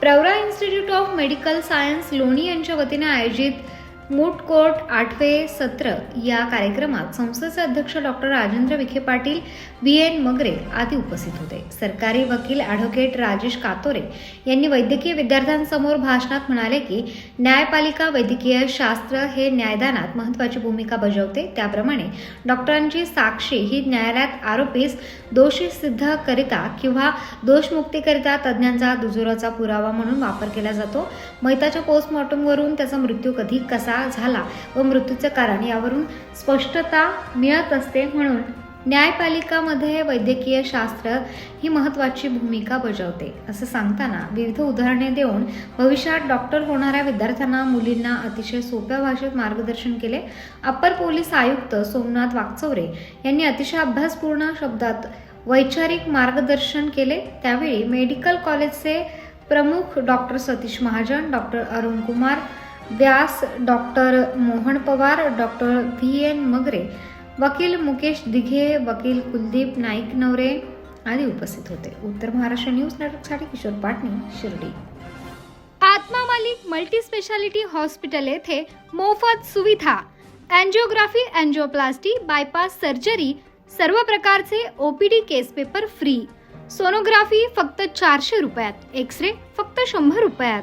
Pravara institute of medical science Loni यांच्या वतीने आयोजित मूट कोर्ट आठवे सत्र या कार्यक्रमात संस्थेचे अध्यक्ष doctor Rajendra Vikhe Patil B N Magare आदी उपस्थित होते. सरकारी वकील ॲडव्होकेट राजेश कातोरे यांनी वैद्यकीय विद्यार्थ्यांसमोर भाषणात म्हणाले की न्यायपालिका वैद्यकीय शास्त्र हे न्यायदानात महत्त्वाची भूमिका बजावते. त्याप्रमाणे डॉक्टरांची साक्षी ही न्यायालयात आरोपीस दोषी सिद्ध करिता किंवा दोषमुक्तीकरिता तज्ज्ञांचा दुजोराचा पुरावा म्हणून वापर केला जातो. मैताच्या पोस्टमॉर्टमवरून त्याचा मृत्यू कधी कसा झाला व मृत्यूचं कारण यावरून स्पष्टता मिळत असते म्हणून न्यायपालिकामध्ये वैद्यकीय शास्त्र ही महत्त्वाची भूमिका बजावते. असं सांगताना विविध उदाहरणे देऊन भविष्यात डॉक्टर होणाऱ्या विद्यार्थ्यांना मुलींना अतिशय सोप्या भाषेत मार्गदर्शन केले. अप्पर पोलीस आयुक्त सोमनाथ वागचौरे यांनी अतिशय अभ्यासपूर्ण शब्दात वैचारिक मार्गदर्शन केले. त्यावेळी मेडिकल कॉलेजचे प्रमुख doctor Satish Mahajan doctor Arun Kumar Vyas doctor Mohan Pawar doctor V N Magare वकील मुकेश दिघे वकील कुलदीप नाईक नवरे आदी उपस्थित होते. उत्तर महाराष्ट्र न्यूज नेटवर्कसाठी Kishor Patni Shirdi. Atma Malik multi speciality hospital येथे मोफत सुविधा अँजिओग्राफी अँजिओप्लास्टी बायपास सर्जरी सर्व प्रकारचे OPD case paper free. Sonography फक्त चारशे रुपयात एक्स रे फक्त शंभर रुपयात.